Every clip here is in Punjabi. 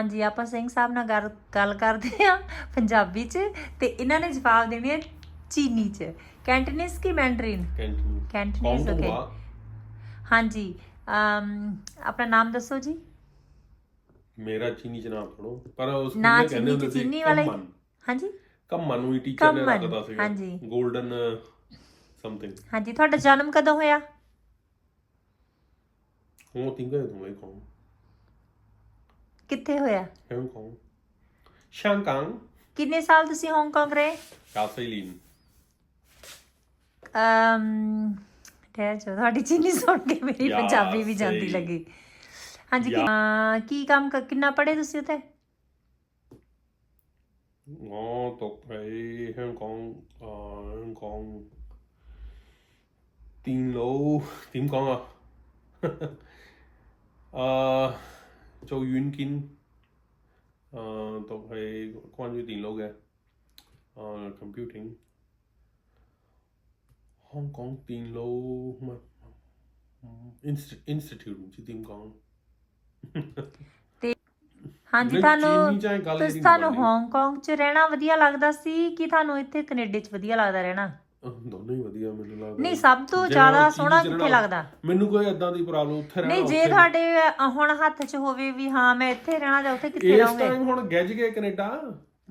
ਹਾਂਜੀ ਆਪਾਂ ਸਿੰਘ ਸਾਹਿਬ ਨਾਲ ਗੱਲ ਗੱਲ ਕਰਦੇ ਆ ਪੰਜਾਬੀ ਚ ਤੇ ਇਹਨਾਂ ਨੇ ਜਵਾਬ ਦੇਣੇ ਆ ਚੀਨੀ ਚ। ਕੈਂਟਨੀਜ਼ ਕੀ ਮੈਂਡਰੀਨ ਕੈਂਟਨ ਕੈਂਟਨੀਜ਼ ਕੌਣ ਓਕੇ ਹਾਂਜੀ ਅਮ ਆਪਣਾ ਨਾਮ ਦੱਸੋ ਜੀ। ਮੇਰਾ ਚੀਨੀ ਨਾਮ ਪੜੋ ਪਰ ਉਸ ਨਾ ਨੂੰ ਕਹਿੰਦੇ ਚੀਨੀ ਹੁੰਦੇ ਚ ਸੀ ਚੀਨੀ ਵਾਲਾ ਹੀ। ਕੰਮਨ ਹਾਂਜੀ? ਕੰਮਨ ਨੂੰ ਹੀ ਟੀਚਰ ਨੇ ਕੰਮਨ, ਰੱਖਦਾ ਸੀਗਾ। ਹਾਂਜੀ। 골ਡਨ ਸਮਥਿੰਗ ਹਾਂਜੀ ਤੁਹਾਡਾ ਜਨਮ ਕਦੋਂ ਹੋਇਆ? ਉਹ ਤਿੰਗਾ ਤੋਂ ਇਹ ਕੌਣ ਕਿੱਥੇ ਹੋਇਆ? ਹਾਂਗਕਾਂਗ ਸ਼ਾਂਕਾਂਗ ਕਿੰਨੇ ਸਾਲ ਤੁਸੀਂ ਹਾਂਗਕਾਂਗ ਰਹੇ? ਕਾਸੇਲਿਨ ਅਮ ਠਹਿਰ ਜਾ ਤੁਹਾਡੀ ਚੀਨੀ ਸੁਣ ਕੇ ਮੇਰੀ ਯਾਰ, ਪੰਜਾਬੀ ਵੀ ਜਾਂਦੀ ਸਹੀ। ਲੱਗੀ। ਹਾਂਜੀ ਕੀ- ਯਾਰ। ਅਮ, ਕੀ ਕੰਮ ਕ- ਕਿੰਨਾ ਪੜ੍ਹੇ ਤੁਸੀਂ ਉੱਥੇ? ਉਹ ਤੋਂ ਪਈ ਹਾਂਗਕਾਂਗ ਹਾਂਗਕਾਂਗ ਤਿੰਨ ਲੋ ਤਿੰਨ ਕੌਣ ਆ ਆ ਤੋਂ ਪਈ ਕੌਣ ਵੀ ਤਿੰਨ ਲੋਗ ਹੈ ਆ ਕੰਪਿਊਟਿੰਗ ਹਾਂਗਕਾਂਗ ਤਿੰਨ ਲੋ ਇੰਸਟੀਟਿਊਟ ਜੀ ਤਿੰਨ ਕੌਣ ਹਾਂਜੀ ਤੁਹਾਨੂੰ ਤੁਹਾਨੂੰ। ਹਾਂਗਕਾਂਗ 'ਚ ਰਹਿਣਾ ਵਧੀਆ ਲੱਗਦਾ ਸੀ ਕਿ ਤੁਹਾਨੂੰ ਇੱਥੇ ਕੈਨੇਡਾ 'ਚ ਵਧੀਆ ਲੱਗਦਾ ਰਹਿਣਾ? ਦੋਨੋਂ ਹੀ ਵਧੀਆ ਮੈਨੂੰ ਲੱਗਦਾ ਨਹੀਂ ਸਭ ਤੋਂ ਜ਼ਿਆਦਾ ਸੋਹਣਾ ਕਿੱਥੇ ਰਹਿਣਾ- ਲੱਗਦਾ? ਮੈਨੂੰ ਕੋਈ ਏਦਾਂ ਦੀ ਪ੍ਰੋਬਲਮ ਉੱਥੇ ਰਹਿਣਾ ਨਹੀਂ ਜੇ ਤੁਹਾਡੇ ਅ, ਹੁਣ ਹੱਥ 'ਚ ਹੋਵੇ ਵੀ ਹਾਂ ਮੈਂ ਇੱਥੇ ਰਹਿਣਾ ਜਾਂ ਉੱਥੇ ਕਿੱਥੇ ਇਸ ਰਹੋਗੇ? ਟਾਈਮ ਹੁਣ ਗਿੱਜ ਗਏ ਕੈਨੇਡਾ।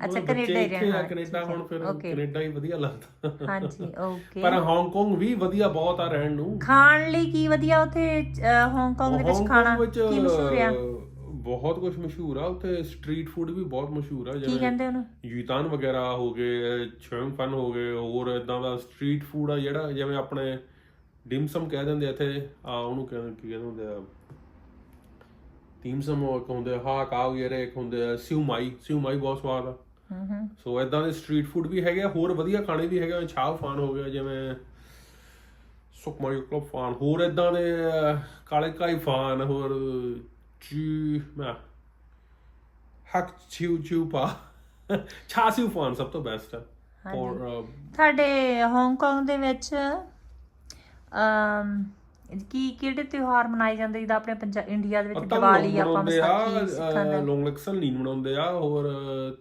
ਅੱਛਾ, ਕੈਨੇਡਾ ਹੀ ਆ, ਰਹਿਣਾ, ਕੈਨੇਡਾ ਹੁਣ ਫਿਰ okay। ਕੈਨੇਡਾ ਹੀ ਵਧੀਆ ਲੱਗਦਾ। ਹਾਂਜੀ ਓਕੇ ਪਰ ਹਾਂਗਕਾਂਗ ਵੀ ਵਧੀਆ ਬਹੁਤ ਆ ਰਹਿਣ ਨੂੰ। ਖਾਣ ਲਈ ਕੀ ਵਧੀਆ ਉੱਥੇ ਅ, ਹਾਂਗਕਾਂਗ ਦੇ ਵਿੱਚ ਖਾਣਾ? ਕੀ ਮਸ਼ਹੂਰ ਆ? ਅਹ, ਬਹੁਤ ਕੁਝ ਮਸ਼ਹੂਰ ਆ ਉੱਥੇ ਸਟਰੀਟ ਫੂਡ ਵੀ ਬਹੁਤ ਮਸ਼ਹੂਰ ਆ ਕੀ ਕਹਿੰਦੇ ਉਹਨੂੰ? ਯੂਤਾਨ ਵਗੈਰਾ ਹੋ ਗਏ ਛੋਂਗ ਫਨ ਹੋ ਗਏ ਹੋਰ ਇਦਾਂ ਦਾ ਸਟਰੀਟ ਫੂਡ ਆ ਜਿਹੜਾ ਜਿਵੇਂ ਆਪਣੇ ਡਿਮਸਮ ਕਹਿ ਦਿੰਦੇ ਇੱਥੇ ਆ ਉਹਨੂੰ ਕਹਿੰਦੇ ਕੀ ਕਹਿੰਦੇ ਹੁੰਦੇ ਆ? ਟੀਮਸਮ ਉਹ ਇੱਕ ਹੁੰਦੇ ਆ, ਹਾਂ ਕਾਵ ਜਿਹੜੇ ਇੱਕ ਹੁੰਦੇ ਆ ਸਿਉਮਾਈ ਸਿਉਮਾਈ ਬਹੁਤ ਸਵਾਦ ਆ। ਹੂੰ ਹੂੰ। ਸੋ ਇਦਾਂ ਦੇ ਸਟਰੀਟ ਫੂਡ ਵੀ ਹੈਗੇ ਹੋਰ ਵਧੀਆ ਖਾਣੇ ਵੀ ਹੈਗੇ ਛਾਵ ਫਾਨ ਹੋ ਗਿਆ ਜਿਵੇਂ ਸੁਕਮਾਈ ਕਲੱਬ ਫਾਨ ਹੋਰ ਇਦਾਂ ਦੇ ਕਾਲੇ ਕਾਈ ਫਾਨ ਹੋਰ ਚੀ ਮੈਂ ਹਕ ਚਿਊ ਚਿਊ ਪਾ ਛਾਸਿਊ ਫਾਨ ਸਭ ਤੋਂ ਬੈਸਟ ਹੈ ਔਰ ਤੁਹਾਡੇ ਹਾਂਗਕਾਂਗ ਦੇ ਵਿੱਚ ਅਮ ਕੀ ਕਿਹੜੇ ਤਿਉਹਾਰ ਮਨਾਏ ਜਾਂਦੇ? ਜਿੱਦਾਂ ਆਪਣੇ ਪੰਜਾਬ ਇੰਡੀਆ ਦੇ ਵਿੱਚ ਪਤੰਗ ਦੀਵਾਲੀ ਆਪਾਂ ਮਨਾਉਂਦੇ ਵਿਸਾਖੀ ਸਿੱਖਾਂ ਆ ਦਾ। ਲੋਂਗਲਕਸਨ ਨਹੀਂ ਮਨਾਉਂਦੇ ਆ ਹੋਰ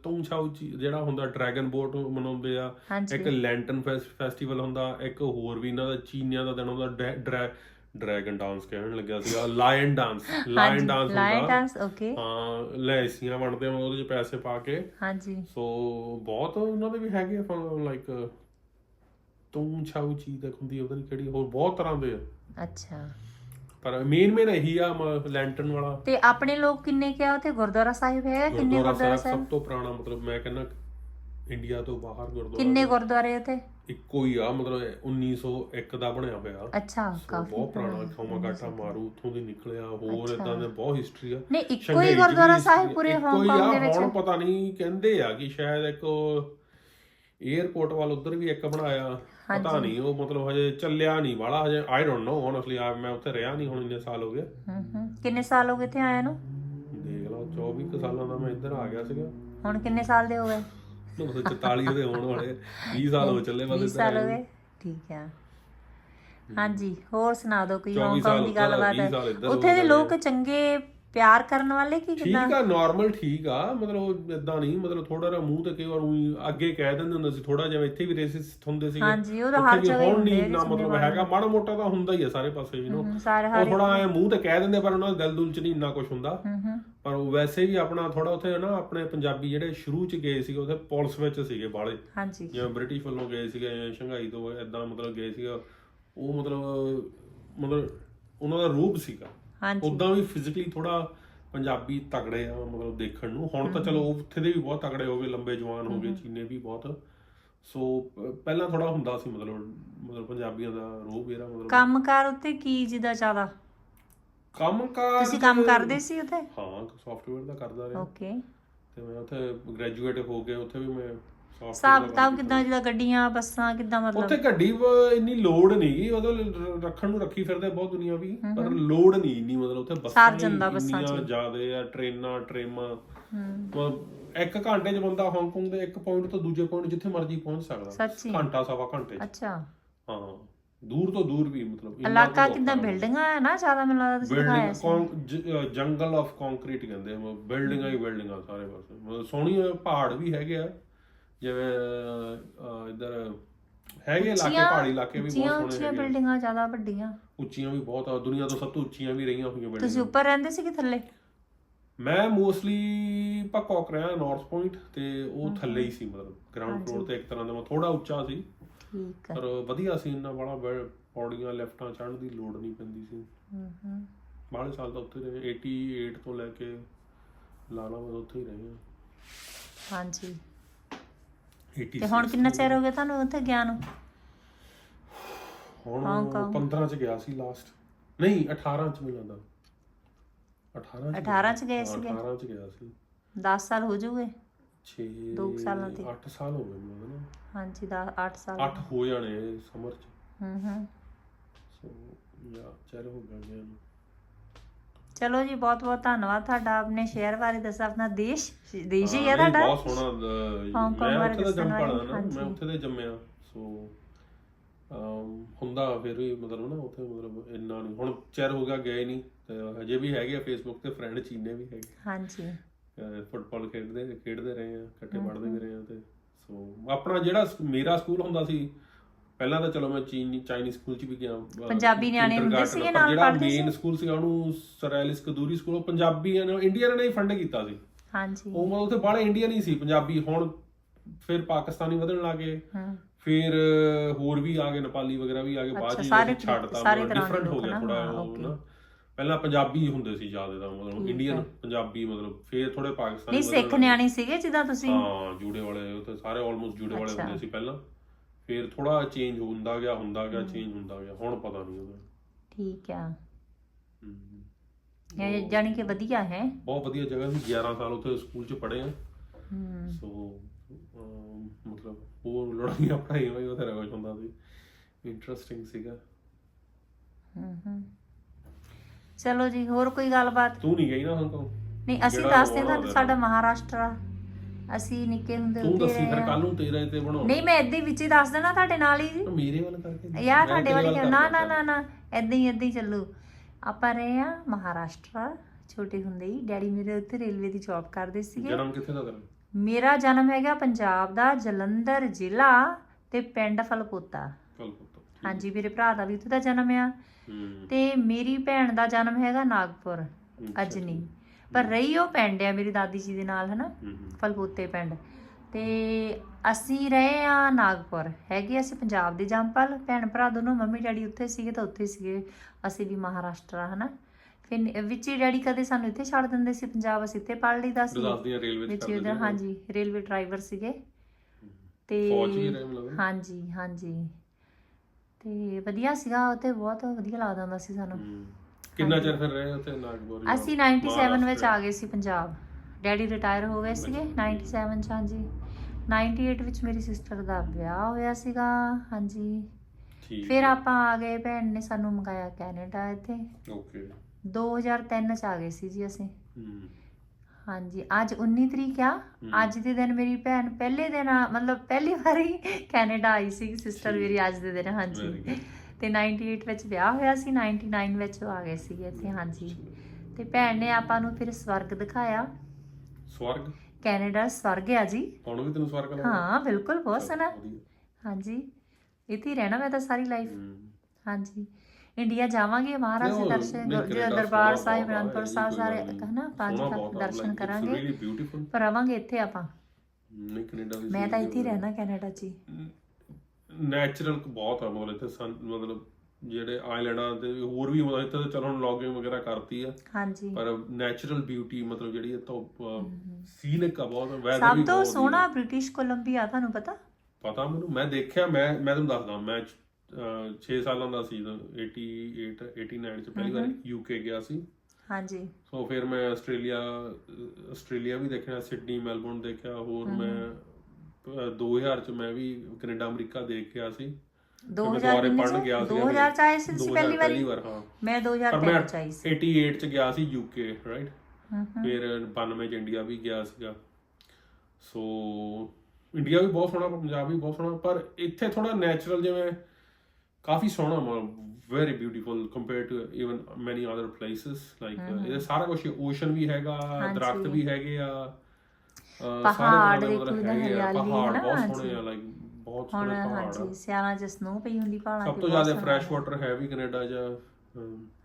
ਤੁੰਗ ਛਾਉ ਜਿਹੜਾ ਹੁੰਦਾ ਡਰੈਗਨ ਬੋਟ ਮਨਾਉਂਦੇ ਆ। ਇੱਕ ਲੈਂਟਨ ਫੈਸਟੀਵਲ ਹੁੰਦਾ ਇੱਕ ਹੋਰ ਵੀ ਇਹਨਾਂ ਦਾ ਚੀਨੀਆਂ ਦਾ ਦਿਨ ਹੁੰਦਾ ਡਰੈ- ਡਰੈਗਨ ਡਾਂਸ ਕਹਿਣ ਲੱਗਿਆ ਸੀਗਾ line dance line dance line dance okay ਹਾਂ ਲੈਸੀਆਂ ਵੰਡਦੇ ਆ ਉਹਦੇ ਚ ਪੈਸੇ ਪਾ ਕੇ। ਹਾਂਜੀ। ਸੋ ਬਹੁਤ ਉਹਨਾਂ ਦੇ ਵੀ ਹੈਗੇ ਲਾਈਕ ਤੁੰਗ ਛਾਉ ਚੀਜ਼ ਦਾ ਹੁੰਦੀ ਉਹਦੇ ਕਿਹੜੀ ਹੋਰ ਬਹੁਤ ਤਰ੍ਹਾਂ ਦੇ ਆ। ਅੱਛਾ। ਪਰ ਮੇਨ ਮੇਨ ਇਹੀ ਆ ਲੈਂਟਨ ਵਾਲਾ। ਤੇ ਆਪਣੇ ਲੋਕ ਕਿੰਨੇ ਕਿਹਾ ਉੱਥੇ? ਗੁਰਦੁਆਰਾ ਸਾਹਿਬ ਹੈਗਾ ਕਿੰਨੇ ਗੁਰਦੁਆਰਾ ਸਾਹਿਬ ਸਭ ਤੋਂ ਪੁਰਾਣਾ ਮਤਲਬ ਮੈਂ ਕਹਿੰਦਾ ਇੰਡੀਆ ਤੋਂ ਬਾਹਰ ਗੁਰਦੁਆਰਾ ਕਿੰਨੇ ਗੁਰਦੁਆਰੇ ਉੱਥੇ? ਇੱਕੋ ਹੀ ਆ ਮਤਲਬ 1901 ਦਾ ਬਣਿਆ ਹੋਇਆ ਅੱਛਾ ਕਾਫੀ ਬਹੁਤ ਪੁਰਾਣਾ ਖੌਮਾਗਾਟਾ ਮਾਰੂ ਉੱਥੋਂ ਦੀ ਨਿਕਲਿਆ ਹੋਰ। ਇਦਾਂ ਦੇ ਬਹੁਤ ਹਿਸਟਰੀ ਆ। ਨਹੀਂ ਇੱਕੋ ਹੀ ਗੁਰਦੁਆਰਾ ਸਾਹਿਬ ਆ। ਪੂਰੇ ਇੱਕੋ ਹਾਂਗਕਾਂਗ ਆ, ਦੇ ਵਿੱਚ? ਹੁਣ ਪਤਾ ਨਹੀਂ ਕਹਿੰਦੇ ਆ ਕਿ ਸ਼ਾਇਦ ਇੱਕ 에어ਪੋਰਟ ਵੱਲ ਉਧਰ ਵੀ ਇੱਕ ਬਣਾਇਆ। ਪਤਾ ਨਹੀਂ ਉਹ ਮਤਲਬ ਹਜੇ ਚੱਲਿਆ ਨਹੀਂ ਵਾਲਾ ਹਜੇ ਆਈ ਡੋਨਟ ਨੋ honestly ਆ ਮੈਂ ਉੱਥੇ ਰਿਹਾ ਨਹੀਂ ਹੁਣ ਇੰਨੇ ਸਾਲ ਹੋ ਗਏ। ਹੂੰ ਹੂੰ ਕਿੰਨੇ ਸਾਲ ਹੋ ਗਏ ਇੱਥੇ ਆਇਆ ਨੂੰ? ਦੇਖ ਲਓ 24 ਕੁ ਸਾਲਾਂ ਦਾ ਮੈਂ ਇੱਧਰ ਆ ਗਿਆ ਸੀਗਾ। ਹੁਣ ਕਿੰਨੇ ਸਾਲ ਦੇ ਹੋ ਗਏ? 44 ਦੇ ਹੋਣ ਵਾਲੇ 20 ਸਾਲ ਹੋ ਚੱਲੇ ਬਸ 20 ਇੱਧਰ ਸਾਲ ਹੋ। ਗਏ ਠੀਕ ਆ। ਹਾਂਜੀ ਹੋਰ ਸੁਣਾ ਦਿਓ ਕੋਈ 24 ਹਾਂਗਕਾਂਗ ਦੀ ਗੱਲਬਾਤ। 20 ਸਾਲ ਇੱਧਰ ਉੱਥੇ ਦੇ ਹੋ ਲੋਕ ਚੰਗੇ ਪਿਆਰ ਕਰਨ ਵਾਲੇ ਕੀ ਕਿਦਾਂ? ਠੀਕ ਆ ਨਾਰਮਲ ਠੀਕ ਆ ਮਤਲਬ ਇਦਾਂ ਨਹੀਂ ਮਤਲਬ ਥੋੜਾ ਜਿਹਾ ਮੂੰਹ ਤੇ ਕਈ ਵਾਰ ਊਂ ਅੱਗੇ ਕਹਿ ਦਿੰਦੇ ਹੁੰਦੇ ਸੀ ਥੋੜਾ ਜਿਹਾ ਇੱਥੇ ਵੀ ਰੇਸਿਸਟ ਹੁੰਦੇ ਸੀ ਹਾਂਜੀ, ਉਹ ਤਾਂ ਹਰ ਜਗ੍ਹਾ ਹੀ ਹੁਣ ਹੁੰਦੇ ਨਹੀਂ ਨਾ ਮਤਲਬ। ਹੈਗਾ ਮਾੜਾ ਮੋਟਾ ਤਾਂ ਹੁੰਦਾ ਹੀ ਆ ਸਾਰੇ ਪਾਸੇ ਸਾਰੇ ਉਹ ਥੋੜਾ ਐ ਮੂੰਹ ਤੇ ਕਹਿ ਦਿੰਦੇ ਪਰ ਉਹਨਾਂ ਦੇ ਦਿਲ ਦੁਲ ਚ ਨਹੀਂ ਇੰਨਾ ਕੁਝ ਹੁੰਦਾ। ਹੂੰ ਹੂੰ। ਪਰ ਉਹ ਵੈਸੇ ਵੀ ਆਪਣਾ ਥੋੜਾ ਉੱਥੇ ਨਾ ਆਪਣੇ ਪੰਜਾਬੀ ਜਿਹੜੇ ਸ਼ੁਰੂ ਚ ਗਏ ਸੀਗੇ ਉੱਥੇ ਪੁਲਿਸ ਵਿੱਚ ਸੀਗੇ ਬਾਲੇ ਹਾਂਜੀ। ਜਿਵੇਂ ਬ੍ਰਿਟਿਸ਼ ਵੱਲੋਂ ਗਏ ਸੀਗੇ ਜਾਂ ਸ਼ੰਘਾਈ ਤੋਂ ਇਦਾਂ ਮਤਲਬ ਗਏ ਸੀਗਾ ਉਹ ਮਤਲਬ ਮਤਲਬ ਉਹਨਾਂ ਦਾ ਰੂਪ ਸੀਗਾ। ਹਾਂਜੀ। ਉਦਾਂ ਵੀ ਫਿਜ਼ੀਕਲੀ ਥੋੜਾ ਪੰਜਾਬੀ ਤਗੜੇ ਆ ਮਤਲਬ ਦੇਖਣ ਨੂੰ। ਹੁਣ ਤਾਂ ਚਲੋ ਉੱਥੇ ਦੇ ਵੀ ਬਹੁਤ ਤਗੜੇ ਹੋ ਗਏ ਲੰਬੇ ਜਵਾਨ ਹੋ ਗਏ ਚੀਨੇ ਵੀ ਬਹੁਤ। ਸੋ ਪਹਿਲਾਂ ਥੋੜਾ ਹੁੰਦਾ ਸੀ ਮਤਲਬ ਮਤਲਬ ਪੰਜਾਬੀਆਂ ਦਾ ਰੂਪ ਇਹਦਾ ਮਤਲਬ। ਕੰਮਕਾਰ ਉੱਤੇ ਕੀ ਜਿੱਦਾਂ ਜ਼ਿਆਦਾ? ਕੰਮ ਕਾਰ ਤੁਸੀਂ ਕੰਮ ਕਰਦੇ ਸੀ ਉੱਥੇ? ਹਾਂ ਸੌਫਟਵੇਅਰ ਦਾ ਕਰਦਾ ਰਿਹਾ। ਓਕੇ ਤੇ ਮੈਂ ਉੱਥੇ ਗ੍ਰੈਜੂਏਟ ਹੋ ਕੇ ਉੱਥੇ ਵੀ ਮੈਂ ਹਿਸਾਬ ਕਿਤਾਬ ਕਿਦਾਂ ਜਿੱਦਾਂ ਗੱਡੀਆਂ ਬੱਸਾਂ ਕਿਦਾਂ ਮਤਲਬ? ਉੱਥੇ ਗੱਡੀ ਇੰਨੀ ਲੋਡ ਨਹੀਂ ਗਈ ਉਹਦੇ ਰੱਖਣ ਨੂੰ ਰੱਖੀ ਫਿਰਦੇ ਬਹੁਤ ਦੁਨੀਆ ਵੀ ਪਰ ਲੋਡ ਨਹੀਂ ਇੰਨੀ ਮਤਲਬ ਉੱਥੇ ਬੱਸਾਂ ਜਾਂਦਾ ਬੱਸਾਂ 'ਚ। ਜ਼ਿਆਦੇ ਆ ਟ੍ਰੇਨਾਂ ਟ੍ਰੇਮਾਂ। ਇੱਕ ਘੰਟੇ 'ਚ ਬੰਦਾ ਹਾਂਗਕਾਂਗ ਦੇ ਇੱਕ ਪੁਆਇੰਟ ਤੋਂ ਦੂਜੇ ਪੁਆਇੰਟ ਜਿੱਥੇ ਮਰਜ਼ੀ ਪਹੁੰਚ ਸਕਦਾ। ਘੰਟਾ ਸਵਾ ਘੰਟੇ ਅੱਛਾ। ਹਾਂ। ਦੂਰ ਤੋਂ ਦੂਰ ਵੀ ਮਤਲਬ ਇਲਾਕਾ ਕਿੰਨਾ ਬਿਲਡਿੰਗਾਂ ਹੈ ਨਾ ਜ਼ਿਆਦਾ ਮੈਨੂੰ ਲੱਗਦਾ ਤੁਸੀਂ ਦਿਖਾਇਆ ਬਿਲਡਿੰਗ ਜੰਗਲ ਆਫ ਕੰਕਰੀਟ ਕਹਿੰਦੇ ਆ ਬਿਲਡਿੰਗਾਂ ਹੀ ਬਿਲਡਿੰਗਾਂ ਸਾਰੇ ਪਾਸੇ। ਮਤਲਬ ਸੋਹਣੀ ਪਹਾੜ ਵੀ ਹੈਗੇ ਆ। ਜਿਵੇਂ ਇੱਧਰ ਹੈਗੇ ਇਲਾਕੇ ਉੱਚੀਆਂ- ਪਹਾੜੀ ਇਲਾਕੇ ਵੀ ਉੱਚੀਆਂ ਬਹੁਤ ਉੱਚੀਆਂ ਸੋਹਣੇ ਹੈਗੇ ਆ। ਬਿਲਡਿੰਗਾਂ ਜ਼ਿਆਦਾ ਵੱਡੀਆਂ। ਉੱਚੀਆਂ ਵੀ ਬਹੁਤ ਆ ਦੁਨੀਆ ਤੋਂ ਸਭ ਤੋਂ ਉੱਚੀਆਂ ਵੀ ਰਹੀਆਂ ਹੋਈਆਂ ਤੁਸੀਂ ਬਿਲਡਿੰਗਾਂ। ਉੱਪਰ ਰਹਿੰਦੇ ਸੀ ਕਿ ਥੱਲੇ? ਮੈਂ ਮੋਸਟਲੀ ਪਕੌਕ ਰਿਹਾ ਨਾਰਥ ਪੁਆਇੰਟ ਤੇ ਉਹ ਥੱਲੇ ਹੀ ਸੀ ਮਤਲਬ ਗਰਾਊਂਡ। ਫਲੋਰ ਤੇ ਇੱਕ ਤਰ੍ਹਾਂ ਦਾ ਮੈਂ ਥੋੜਾ ਉੱਚਾ ਸੀ। ਠੀਕ ਹੈ ਪਰ ਵਧੀਆ ਸੀ ਇੰਨਾ ਬੜਾ ਪੌੜੀਆਂ ਲੈਫਟਾਂ ਚੜ੍ਹਨ ਦੀ ਲੋੜ ਨਹੀਂ ਪੈਂਦੀ ਸੀ। ਹੂੰ ਹੂੰ ਬਾਹਲੇ ਸਾਲ ਤਾਂ ਉੱਥੇ ਰਹੇ 88 ਤੋਂ ਲੈ ਕੇ ਲਾਲਾ ਮੈਂ ਉੱਥੇ ਹੀ ਰਹੇ ਹਾਂਜੀ ਹਾਂ। 86 ਤੇ ਹੁਣ ਕਿੰਨਾ ਚਿਰ ਹੋ ਗਿਆ ਤੁਹਾਨੂੰ ਉੱਥੇ ਗਿਆ ਨੂੰ? ਹੁਣ ਹਾਂਗਕਾਂਗ। 15 ਚ ਗਿਆ ਸੀ ਲਾਸਟ ਨਹੀਂ 18 ਚ ਮੈਨੂੰ ਲੱਗਦਾ 18 18 ਚ ਗਏ ਸੀਗੇ? 18 ਚ ਗਿਆ ਸੀ। 10 ਸਾਲ ਹੋ ਜਾਊਗੇ? 6 ਦੋ ਕੁ ਸਾਲਾਂ ਤੇ। 8 ਸਾਲ ਹੋ ਗਏ ਮੈਨੂੰ ਹਾਂਜੀ 8 ਸਾਲ। 8 ਹੋ ਜਾਣੇ ਸਮਰ ਚ। ਹੂੰ ਹੂੰ। ਸੋ ਯਾ ਚਿਰ ਹੋ ਗਿਆ ਗਿਆ ਨੂੰ। ਚਲੋ ਜੀ ਬਹੁਤ ਬਹੁਤ ਧੰਨਵਾਦ ਤੁਹਾਡਾ ਆਪਣੇ ਸ਼ਹਿਰ ਬਾਰੇ ਦੱਸਿਆ ਆਪਣਾ ਦੇਸ਼ ਦੇਸ਼ ਹੀ ਹਾਂ, ਹੈ ਨਹੀਂ, ਤੁਹਾਡਾ। ਬਹੁਤ ਸੋਹਣਾ ਅਹ, ਹਾਂਗਕਾਂਗ ਮੈਂ ਬਾਰੇ ਉੱਥੇ ਦਾ ਦੱਸਣ ਜੰਮ ਵਾਲੀ, ਪੜਦਾ ਨਾ ਹਾਂਜੀ। ਮੈਂ ਉੱਥੇ ਦੇ ਜੰਮਿਆ ਸੋ ਅਮ, ਹੁੰਦਾ ਫਿਰ ਵੀ ਮਤਲਬ ਨਾ ਉੱਥੇ ਮਤਲਬ ਇੰਨਾ ਨਹੀਂ। ਹੁਣ ਚਿਰ ਹੋ ਗਿਆ ਗਏ ਨਹੀਂ ਤੇ ਹਜੇ ਵੀ ਹੈਗੇ ਆ ਫੇਸਬੁੱਕ ਤੇ ਫਰੈਂਡ ਚੀਨੇ ਵੀ ਹੈਗੇ। ਹਾਂਜੀ। ਫੁੱਟਬਾਲ ਖੇਡਦੇ ਖੇਡਦੇ ਰਹੇ ਆ ਇਕੱਠੇ ਪੜ੍ਹਦੇ ਵੀ ਰਹੇ ਆ ਤੇ ਸੋ ਆਪਣਾ ਜਿਹੜਾ ਸ- ਮੇਰਾ ਸਕੂਲ ਹੁੰਦਾ ਸੀ ਪਹਿਲਾਂ ਤਾਂ ਚਲੋ ਮੈਂ ਚੀਨੀ ਚਾਈਨੀਜ਼ ਸਕੂਲ ਚ ਵੀ ਗਿਆ ਪੰਜਾਬੀ ਨਿਆਣੇ ਹੁੰਦੇ ਪਰ ਨਾਲ ਪੜ੍ਹਦੇ ਸੀ? ਮੇਨ ਸਕੂਲ ਸੀਗਾ ਉਹਨੂੰ ਸਰੈਲਿਸ ਕਦੂਰੀ ਸਕੂਲ ਉਹ ਪੰਜਾਬੀਆਂ ਨੇ ਇੰਡੀਅਨ ਨੇ ਹੀ ਫੰਡ ਕੀਤਾ ਸੀ। ਹਾਂਜੀ। ਉਹ ਮਤਲਬ ਉੱਥੇ ਬਾਹਲੇ ਇੰਡੀਅਨ ਹੀ ਸੀ ਪੰਜਾਬੀ ਹੁਣ ਫਿਰ ਪਾਕਿਸਤਾਨੀ ਵਧਣ ਲੱਗੇ ਹੂੰ ਫਿਰ ਹੋਰ ਵੀ ਆ ਗਏ ਨੇਪਾਲੀ ਵਗੈਰਾ ਵੀ ਆ ਗਏ ਬਾਅਦ ਅੱਛਾ, ਚ ਸਾਰੇ ਛੱਡਤਾ ਡਿਫਰੈਂਟ ਹੋ ਗਿਆ ਥੋੜਾ ਉਹ। ਨਾ। ਪਹਿਲਾਂ ਪੰਜਾਬੀ ਹੁੰਦੇ ਸੀ ਜ਼ਿਆਦਾ ਦਾ ਮਤਲਬ ਇੰਡੀਅਨ। ਪੰਜਾਬੀ ਮਤਲਬ ਫਿਰ ਥੋੜੇ ਪਾਕਿਸਤਾਨੀ ਨਹੀਂ ਸਿੱਖ। ਨਿਆਣੇ ਸੀਗੇ ਜਿੱਦਾਂ ਤੁਸੀਂ? ਹਾਂ ਜੂੜੇ ਵਾਲੇ ਉੱਥੇ ਸਾਰੇ ਆਲਮੋਸਟ ਜੂੜੇ ਵਾਲੇ। ਹੁੰਦੇ ਸੀ ਪਹਿਲਾਂ। ਫਿਰ ਥੋੜਾ ਚੇਂਜ ਹੁੰਦਾ ਗਿਆ ਹੁੰਦਾ ਗਿਆ ਚੇਂਜ ਹੁੰਦਾ ਗਿਆ ਹੁਣ ਪਤਾ ਨਹੀਂ ਉਹਦਾ। ਠੀਕ ਆ। ਯਾ- ਜਾਣੀ ਕਿ ਵਧੀਆ ਹੈ। ਬਹੁਤ ਵਧੀਆ ਜਗ੍ਹਾ ਸੀ 11 ਸਾਲ ਉੱਥੇ ਸਕੂਲ ਚ ਪੜ੍ਹੇ ਆ। ਹੂੰ। ਸੋ ਮਤਲਬ ਹੋਰ ਲੜਾਈਆਂ ਪੜਾਈਆਂ ਵੀ ਬਥੇਰਾ ਕੁਝ ਹੁੰਦਾ ਸੀ। ਇੰਟਰਸਟਿੰਗ ਸੀਗਾ। ਹੂੰ ਹੂੰ। ਚਲੋ ਜੀ ਹੋਰ ਕੋਈ ਗੱਲਬਾਤ? ਤੂੰ ਨਹੀਂ ਗਈ ਨਾ ਹੁਣ ਤੋਂ? ਨਹੀਂ ਅਸੀਂ ਜਿਹੜਾ ਦੱਸਦੇ ਤੁਹਾਨੂੰ ਉਹਦਾ ਸਾਡਾ ਮਹਾਰਾਸ਼ਟਰ ਆ। ਅਸੀਂ ਨਿੱਕੇ ਹੁੰਦੇ ਤੂੰ ਉੱਥੇ ਦੱਸੀ ਫਿਰ ਕੱਲ ਨੂੰ ਤੇਰੇ ਤੇ ਬਣਾਉਣਾ। ਨਹੀਂ ਮੈਂ ਏਦਾਂ ਹੀ ਵਿੱਚ ਹੀ ਦੱਸ ਦੇਣਾ ਤੁਹਾਡੇ ਨਾਲ ਹੀ ਜੀ। ਮੇਰੇ ਵੱਲ ਕਰਕੇ। ਯਾਰ ਤੁਹਾਡੇ ਵਾਲੀ? ਨਾ ਨਾ ਨਾ ਨਾ ਏਦਾਂ ਹੀ ਏਦਾਂ ਹੀ ਚੱਲੂ। ਆਪਾਂ ਰਹੇ ਆ ਮਹਾਰਾਸ਼ਟਰ ਛੋਟੇ ਹੁੰਦੇ ਹੀ ਡੈਡੀ ਮੇਰੇ ਉੱਥੇ ਰੇਲਵੇ ਦੀ ਜੌਬ ਕਰਦੇ ਸੀਗੇ। ਜਨਮ ਕਿੱਥੇ ਦਾ ਤੇਰਾ? ਮੇਰਾ ਜਨਮ ਹੈਗਾ ਪੰਜਾਬ ਦਾ ਜਲੰਧਰ ਜ਼ਿਲ੍ਹਾ ਤੇ ਪਿੰਡ ਫਲਪੋਤਾ। ਕੱਲ ਪੁੱਤ ਹਾਂਜੀ ਮੇਰੇ ਭਰਾ ਦਾ ਵੀ ਉੱਥੇ ਦਾ ਜਨਮ ਆ। ਹੂੰ। ਤੇ ਮੇਰੀ ਭੈਣ ਦਾ ਜਨਮ ਹੈਗਾ ਨਾਗਪੁਰ ਅੱਛਾ, ਅਜਨੀ ਪਰ ਰਹੀ ਉਹ ਪਿੰਡ ਆ ਮੇਰੀ ਦਾਦੀ ਜੀ ਦੇ ਨਾਲ ਹਨਾ? ਹੂੰ ਹੂੰ। ਪਿੰਡ। ਤੇ ਅਸੀਂ ਰਹੇ ਆ ਨਾਗਪੁਰ। ਹੈਗੇ ਅਸੀਂ ਪੰਜਾਬ ਦੇ ਜੰਪਲ ਭੈਣ ਭਰਾ ਦੋਨੋਂ ਮੰਮੀ ਡੈਡੀ ਉੱਥੇ ਸੀਗੇ ਤਾਂ ਉੱਥੇ ਸੀਗੇ। ਅਸੀਂ ਵੀ ਮਹਾਰਾਸ਼ਟਰ ਹਨਾ? ਫਿਰ ਨ- ਵਿੱਚ ਹੀ ਡੈਡੀ ਕਦੇ ਸਾਨੂੰ ਇੱਥੇ ਛੱਡ ਦਿੰਦੇ ਸੀ ਪੰਜਾਬ। ਅਸੀਂ ਇੱਥੇ ਪੜ ਲਈਦਾ ਸੀ। ਦੀਆਂ ਰੇਲਵੇ ਵਿੱਚ ਕਰਦੇ ਉਧਰ। ਹਾਂਜੀ ਰੇਲਵੇ ਡਰਾਈਵਰ ਸੀਗੇ। ਤੇ ਫੌਜ ਵੀ ਰਹੇ ਮਤਲਬ। ਹਾਂਜੀ ਹਾਂਜੀ। ਤੇ ਵਧੀਆ ਸੀਗਾ ਉੱਥੇ ਬਹੁਤ ਵਧੀਆ ਲੱਗਦਾ ਹੁੰਦਾ ਸੀ ਸਾਨੂੰ। ਹੂੰ। ਕਿੰਨਾ ਚਿਰ ਫਿਰ ਰਹੇ ਉੱਥੇ ਨਾਗਪੁਰ ਜਾਂ ਅਸੀਂ 97 ਵਿੱਚ? ਆ ਗਏ ਸੀ ਪੰਜਾਬ। ਡੈਡੀ ਰਿਟਾਇਰ ਹੋ ਗਏ ਸੀਗੇ 97 ਚ ਹਾਂਜੀ। 98 ਵਿੱਚ ਮੇਰੀ ਸਿਸਟਰ ਦਾ ਵਿਆਹ ਹੋਇਆ ਸੀਗਾ ਹਾਂਜੀ। ਠੀਕ ਫਿਰ ਆਪਾਂ ਆ ਗਏ ਭੈਣ ਨੇ ਸਾਨੂੰ ਮੰਗਾਇਆ ਕੈਨੇਡਾ ਇੱਥੇ। ਓਕੇ। 2003 ਚ ਆ ਗਏ ਸੀ ਜੀ ਅਸੀਂ। ਹੂੰ। ਹਾਂਜੀ ਅੱਜ 19 ਤਰੀਕ ਆ। ਅੱਜ ਦੇ ਦਿਨ ਮੇਰੀ ਭੈਣ ਪਹਿਲੇ ਦਿਨ ਆ- ਮਤਲਬ ਪਹਿਲੀ ਵਾਰੀ ਕੈਨੇਡਾ ਆਈ ਸੀ ਸਿਸਟਰ। ਮੇਰੀ ਅੱਜ ਦੇ ਦਿਨ Very ਹਾਂਜੀ। Good. ਤੇ 98 ਵਿੱਚ ਵਿਆਹ ਹੋਇਆ ਸੀ 99 ਵਿੱਚ ਉਹ ਆ ਗਏ ਸੀ ਇੱਥੇ ਹਾਂਜੀ। ਤੇ ਭੈਣ ਨੇ ਆਪਾਂ ਨੂੰ ਫਿਰ ਸਵਰਗ ਦਿਖਾਇਆ। ਸਵਰਗ? ਕੈਨੇਡਾ ਸਵਰਗ ਆ ਜੀ। ਹੁਣ ਵੀ ਤੈਨੂੰ ਸਵਰਗ ਲੱਗਦਾ? ਹਾਂ ਬਿਲਕੁਲ ਬਹੁਤ ਸੋਹਣਾ। ਵਧੀਆ। ਹਾਂਜੀ। ਇੱਥੇ ਹੀ ਰਹਿਣਾ ਮੈਂ ਤਾਂ ਸਾਰੀ ਲਾਈਫ ਹੂੰ। ਹਾਂਜੀ। ਇੰਡੀਆ ਜਾਵਾਂਗੇ ਮਹਾਰਾਜ ਦੇ ਦਰਸ਼ਨ ਨਹੀਂ, ਗੁਰ- ਕੈਨੇਡਾ ਦਰਬਾਰ ਸਾਹਿਬ ਅਨੰਦਪੁਰ ਸਾਹਿਬ ਸਾਰੇ। ਹਨਾ ਪੰਜ ਤੱਕ ਦਰਸ਼ਨ ਕਰਾਂਗੇ. ਪਰ ਆਵਾਂਗੇ ਇੱਥੇ ਆਪਾਂ। ਨਹੀਂ ਕੈਨੇਡਾ ਵੀ ਮੈਂ ਤਾਂ ਇੱਥੇ ਰਹਿਣਾ ਕੈਨੇਡਾ 'ਚ ਨੈਚੁਰਲ ਬਹੁਤ ਆ ਮਤਲਬ ਇੱਥੇ ਮਤਲਬ ਜਿਹੜੇ ਆਈਲੈਂਡਾਂ ਤੇ ਹੋਰ ਵੀ ਮਤਲਬ ਇੱਥੇ ਤਾਂ ਚਲੋ ਲੌਗਿੰਗ ਵਗੈਰਾ ਕਰਤੀ ਆ। ਹਾਂਜੀ। ਪਰ ਨੈਚੁਰਲ ਬਿਊਟੀ ਮਤਲਬ ਜਿਹੜੀ ਇੱਥੋਂ ਸੀਨਿਕ ਆ ਬਹੁਤ ਵੈਦਰ ਵੀ ਸਭ ਤੋਂ ਸੋਹਣਾ ਬ੍ਰਿਟਿਸ਼ ਕੋਲੰਬੀਆ ਤੁਹਾਨੂੰ ਪਤਾ? ਪਤਾ ਮੈਨੂੰ? ਮੈਂ ਦੇਖਿਆ ਮੈਂ ਮੈਂ ਤੁਹਾਨੂੰ ਦੱਸਦਾ ਮੈਂ 6 ਸਾਲਾਂ ਦਾ ਸੀ 88 89 ਚ ਪਹਿਲੀ ਵਾਰ ਯੂਕੇ ਗਿਆ ਸੀ। ਹਾਂਜੀ। ਸੋ ਫਿਰ ਮੈਂ ਆਸਟ੍ਰੇਲੀਆ ਆਸਟ੍ਰੇਲੀਆ ਵੀ ਦੇਖਿਆ ਸਿਡਨੀ ਮੈਲਬੌਰਨ ਦੇਖਿਆ ਹੋਰ ਮੈਂ ਅਹ, 2000 ਚ ਮੈਂ ਵੀ ਕੈਨੇਡਾ ਅਮਰੀਕਾ ਦੇਖ ਕੇ ਆ ਸੀ। ਮੈਂ 2000 ਦੁਬਾਰੇ ਕਿੰਨੇ ਪੜ੍ਹਨ ਚ? ਗਿਆ ਸੀ 2000 ਚ ਆਏ ਸੀ ਤੁਸੀਂ 2000 ਪਹਿਲੀ ਵਾਰੀ? ਪਹਿਲੀ ਵਾਰ ਹਾਂ। ਮੈਂ ਪਰ 2003 ਮੈਂ ਚ ਆਈ ਸੀ। 88 ਚ ਗਿਆ ਸੀ ਯੂਕੇ ਰਾਈਟ। ਫਿਰ 92 ਚ ਇੰਡੀਆ ਵੀ ਗਿਆ ਸੀਗਾ। ਸੋ ਇੰਡੀਆ ਵੀ ਬਹੁਤ ਸੋਹਣਾ ਪੰਜਾਬ ਵੀ ਬਹੁਤ ਸੋਹਣਾ ਪਰ ਇੱਥੇ ਥੋੜਾ ਨੈਚੁਰਲ ਜਿਵੇਂ ਕਾਫੀ ਸੋਹਣਾ very beautiful compare to even many other places like ਇਹ ਸਾਰਾ ਕੁਝ ਓਸ਼ਨ ਵੀ ਹੈਗਾ ਦਰਖਤ ਵੀ ਹੈਗੇ ਆ ਪਹਾੜ ਦੇਖੋ ਆ, ਹਰਿਆਲੀ ਹੈ ਪਹਾੜ ਨਾ, ਬਹੁਤ। ਸੋਹਣੇ ਆ ਲਾਈਕ ਬਹੁਤ ਹੁਣ ਸੋਹਣੇ ਪਹਾੜ ਹਾਂਜੀ ਸਿਆਲਾਂ ਚ ਸਨੋ ਪਈ ਹੁੰਦੀ ਪਹਾੜਾਂ ਸਭ ਤੇ ਤੋਂ ਬਹੁਤ ਜ਼ਿਆਦਾ ਫਰੈਸ਼ ਵਾਟਰ ਹੈ ਵੀ ਕੈਨੇਡਾ ਜਾਂ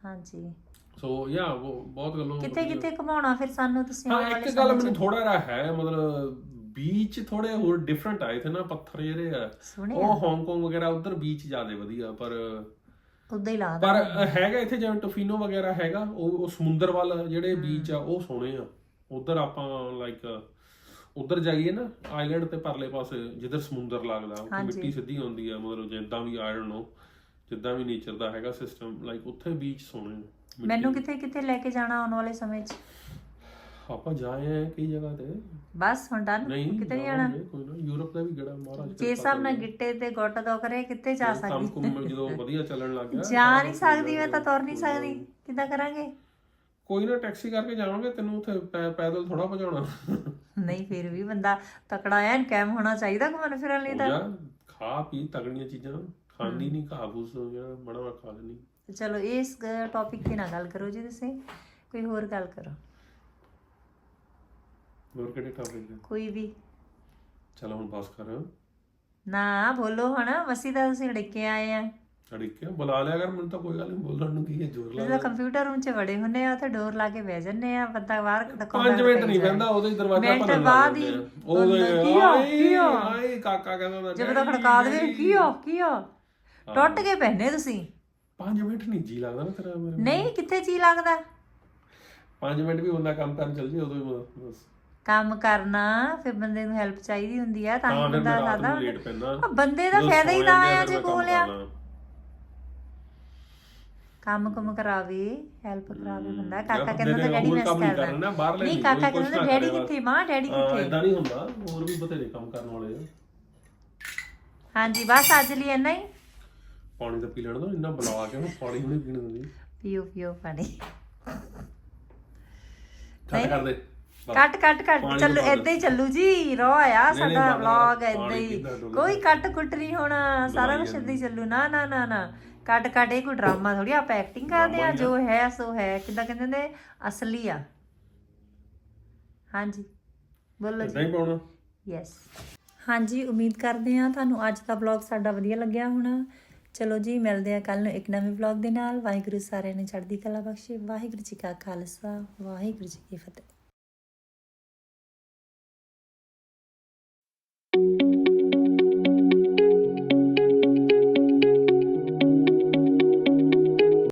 ਹਾਂਜੀ। ਸੋ ਯਾ ਉਹ ਬਹੁਤ ਗੱਲੋਂ ਕਿੱਥੇ ਕਿੱਥੇ ਘਮਾਉਣਾ ਫਿਰ ਸਾਨੂੰ ਤੁਸੀਂ ਹਾਂ ਇੱਕ ਗੱਲ 'ਚ? ਮੈਨੂੰ ਥੋੜਾ ਜਿਹਾ ਹੈ ਮਤਲਬ ਬੀਚ ਥੋੜੇ ਹੋਰ ਡਿਫਰੈਂਟ ਆਏ ਥੇ ਨਾ ਪੱਥਰ ਜਿਹੜੇ ਆ ਸੋਹਣੇ ਉਹ ਹਾਂਗਕਾਂਗ ਵਗੈਰਾ ਉਧਰ ਬੀਚ ਜ਼ਿਆਦਾ ਵਧੀਆ ਪਰ ਉਦਾਂ ਹੀ ਲੱਗਦਾ ਪਰ ਹੈਗਾ ਇੱਥੇ ਜਿਵੇਂ ਟੋਫੀਨੋ ਵਗੈਰਾ ਹੈਗਾ ਉਹ ਉਹ ਸਮੁੰਦਰ ਵੱਲ ਜਿਹੜੇ ਬੀਚ ਆ ਉਹ ਸੋਹਣੇ ਆ। ਉਧਰ ਆਪਾਂ ਲਾਈਕ ਉਧਰ ਜਾਈਏ ਨਾ ਆਈਲੈਂਡ ਤੇ ਪਰਲੇ ਪਾਸੇ ਜਿੱਧਰ ਸਮੁੰਦਰ ਲੱਗਦਾ ਉੱਥੇ ਹਾਂਜੀ। ਮਿੱਟੀ ਸਿੱਧੀ ਹੁੰਦੀ ਆ ਮਤਲਬ ਜਿੱਦਾਂ ਵੀ ਆਈ ਡੋਨਟ ਨੋ ਜਿੱਦਾਂ ਵੀ ਨੇਚਰ ਦਾ ਹੈਗਾ ਸਿਸਟਮ ਲਾਈਕ ਉੱਥੇ ਬੀਚ ਸੋਹਣੇ ਮੈਨੂੰ ਕਿੱਥੇ ਕਿੱਥੇ ਲੈ ਕੇ ਜਾਣਾ ਆਉਣ ਵਾਲੇ ਸਮੇਂ 'ਚ? ਆਪਾਂ ਜਾਏ ਆ ਕਈ ਜਗ੍ਹਾ ਤੇ। ਬਸ ਹੁਣ ਡਨ ਨਹੀਂ ਕਿਤੇ ਨਹੀਂ ਜਾਣਾ। ਜਾਵਾਂਗੇ, ਕੋਈ ਨਾ। ਯੂਰਪ ਦਾ ਵੀ ਗੜਾ ਮਹਾਰਾਜ ਜੇ ਸਭ ਕਰੇ। ਗਿੱਟੇ ਤੇ ਗੁੱਟ ਦੋ ਕਰੇ ਕਿੱਥੇ ਜਾ ਕੰਮ ਸਕਦੀ? ਕੁੰਮ ਜਦੋਂ ਵਧੀਆ ਚੱਲਣ ਲੱਗ ਗਿਆ ਜਾ ਨਹੀਂ ਸਕਦੀ ਮੈਂ ਤਾਂ ਤੁਰ ਨਹੀਂ ਸਕਦੀ। ਕਿੱਦਾਂ ਕਰਾਂਗੇ? ਕੋਈ ਨਾ ਟੈਕਸੀ ਕਰਕੇ ਜਾਵਾਂਗੇ ਤੈਨੂੰ ਉੱਥੇ ਪੈ- ਪੈਦਲ ਥੋੜਾ ਪਹੁੰਚਾਉਣਾ ਨਹੀਂ ਫਿਰ ਵੀ ਬੰਦਾ ਤਕੜਾ ਐਨ ਕੈਮ ਹੋਣਾ ਚਾਹੀਦਾ ਘੁੰਮਣ ਫਿਰਨ ਲਈ ਤਾਂ। ਖਾ ਪੀ ਤਗੜੀਆਂ ਚੀਜ਼ਾਂ। ਖਾਂਦੀ ਨਹੀਂ ਫੂਸ ਹੋ ਗਿਆ ਬੜਾ ਵਾ ਖਾ ਲੈਣੀ ਚਲੋ ਇਸ ਟੌਪਿਕ ਤੇ ਨਾ ਗੱਲ ਕਰੋ ਜੀ ਤੁਸੀਂ। ਕੋਈ ਹੋਰ ਗੱਲ ਕਰੋ। ਹੋਰ ਕਿਹੜੇ ਟਾਪਿਕ ਹੈ? ਕੋਈ ਵੀ। ਚਲੋ ਹੁਣ ਬਸ ਕਰ। ਨਾ ਬੋਲੋ ਹੁਣ ਮਸੀ ਤਾਂ ਤੁਸੀਂ ਡਿੱਕੇ ਆਏ ਆ। ਅੜਿਕ? ਕੇ ਬੁਲਾ ਲਿਆ ਕਰ ਮੈਨੂੰ ਤਾਂ ਕੋਈ ਗੱਲ ਨਹੀਂ ਬੋਲਣ ਨੂੰ ਕੀ ਹੈ ਜ਼ੋਰ ਲਾ ਜਦੋਂ ਕੰਪਿਊਟਰ ਰੂਮ 'ਚ ਵੜੇ ਹੁੰਨੇ ਆ ਉੱਥੇ ਡੋਰ ਲਾ ਕੇ ਬਹਿ ਜੰਨੇ ਆ ਬੰਦਾ ਬਾਹਰ ਦਿਖਾਉਂਦਾ 5 ਮਿੰਟ ਨਹੀਂ ਬੰਦਾ ਉਹਦੇ ਹੀ ਦਰਵਾਜ਼ਾ ਮਿੰਟ ਭੰਨਣ ਬਾਅਦ ਹੀ ਜਾਂਦੇ ਆ। ਉਹਦੇ ਕੀ ਆ, ਕੀ ਆ? ਆਏ ਕਾਕਾ ਕਹਿੰਦਾ ਹੁੰਦਾ, ਜੇ ਬੰਦਾ "ਡੈਡੀ, ਖੜਕਾ ਦੇਵੇ ਡੈਡੀ।" ਕੀ ਹੋ ਕੀ ਹੋ? ਟੁੱਟ ਕੇ ਪਹਿਨੇ ਤੁਸੀਂ? 5 ਮਿੰਟ ਨਹੀਂ ਜੀ ਲੱਗਦਾ ਨਾ ਤੇਰਾ ਮੇਰੇ ਨਹੀਂ ਕਿੱਥੇ ਜੀ ਲੱਗਦਾ? 5 ਮਿੰਟ ਵੀ ਬੰਦਾ ਕੰਮ ਕਰਨ ਚੱਲ ਜੇ ਉਦੋਂ ਹੀ ਬਸ। ਕੰਮ ਕਰਨਾ ਫਿਰ ਬੰਦੇ ਨੂੰ ਹੈਲਪ ਚਾਹੀਦੀ ਹੁੰਦੀ ਆ ਤਾਂ ਹੀ ਬੰਦਾ ਮੈਂ ਸਾਦਾ। ਬੰਦੇ ਦਾ ਫਾਇਦਾ ਹੀ ਤਾਂ ਆ ਜੇ ਮੈਂ ਕੋਲ ਆ। ਕੰਮ ਕੁਮ ਕਰਾਵੇ ਹੈਲਪ ਕਰਾਵੇ ਬੰਦਾ। ਕਾਕਾ ਕਹਿੰਦਾ ਤਾਂ ਡੈਡੀ ਨਹੀਂ ਕਰਦਾ। ਨਹੀਂ ਕਾਕਾ ਕਹਿੰਦਾ ਡੈਡੀ ਕਿੱਥੇ ਮਾਂ ਡੈਡੀ ਕਿੱਥੇ? ਇਦਾਂ ਨਹੀਂ ਹੁੰਦਾ ਹੋਰ ਵੀ ਬਥੇਰੇ ਕੰਮ ਕਰਨ ਵਾਲੇ ਆ। ਹਾਂਜੀ ਬਸ ਅੱਜ ਲਈ ਇੰਨਾ ਹੀ। ਪਾਣੀ ਤਾਂ ਪੀ ਲੈਣ ਦੋ ਇੰਨਾ ਬੁਲਾ ਕੇ ਉਹਨੂੰ ਪਾਣੀ ਨਹੀਂ ਪੀਣ ਦਿੰਦੀ। ਪੀਓ ਪੀਓ ਪਾਣੀ। ਕੱਟ ਕਰ ਦੇ। ਬਸ। ਕੱਟ ਕੱਟ ਕੱਟ। ਪਾਣੀ ਚੱਲੂ। ਏਦਾਂ ਹੀ ਚੱਲੂ ਜੀ ਰੋ ਆ ਨਹੀਂ, ਸਾਡਾ ਬਾਬਾ, ਵਲੌਗ ਪਾਣੀ ਹੀ। ਕਿੱਦਾਂ ਡੁੱਲਦਾ? ਕੋਈ ਕੱਟ ਕੁੱਟ ਨਹੀਂ ਹੋਣਾ ਸਾਰਾ ਕੁਝ ਏਦਾਂ ਹੀ ਚੱਲੂ। ਨਾ ਨਾ ਨਾ ਨਾ। ਕੱਟ ਕੱਟ ਇਹ ਕੋਈ ਡਰਾਮਾ ਥੋੜੀ ਆਪਾਂ ਐਕਟਿੰਗ ਕਰਦੇ ਆ। ਜੋ ਹੈ ਸੋ ਹੈ। ਕਿਦਾਂ ਕਹਿੰਦੇ ਨੇ? ਅਸਲੀ ਆ। ਹਾਂਜੀ। ਬੋਲੋ ਜੀ। ਨਹੀਂ ਪਾਉਣਾ। ਯੈਸ ਹਾਂਜੀ ਉਮੀਦ ਕਰਦੇ ਹਾਂ ਤੁਹਾਨੂੰ ਅੱਜ ਦਾ ਵਲੌਗ ਸਾਡਾ ਵਧੀਆ ਲੱਗਿਆ ਹੋਣਾ। ਚਲੋ ਜੀ ਮਿਲਦੇ ਆ ਕੱਲ ਨੂੰ ਇੱਕ ਨਵੇਂ ਵਲੌਗ ਦੇ ਨਾਲ। ਵਾਹਿਗੁਰੂ ਸਾਰਿਆਂ ਨੂੰ ਚੜ੍ਹਦੀ ਕਲਾ ਬਖਸ਼ੇ। ਵਾਹਿਗੁਰੂ ਜੀ ਕਾ ਖਾਲਸਾ। ਵਾਹਿਗੁਰੂ ਜੀ ਕੀ ਫਤਿਹ।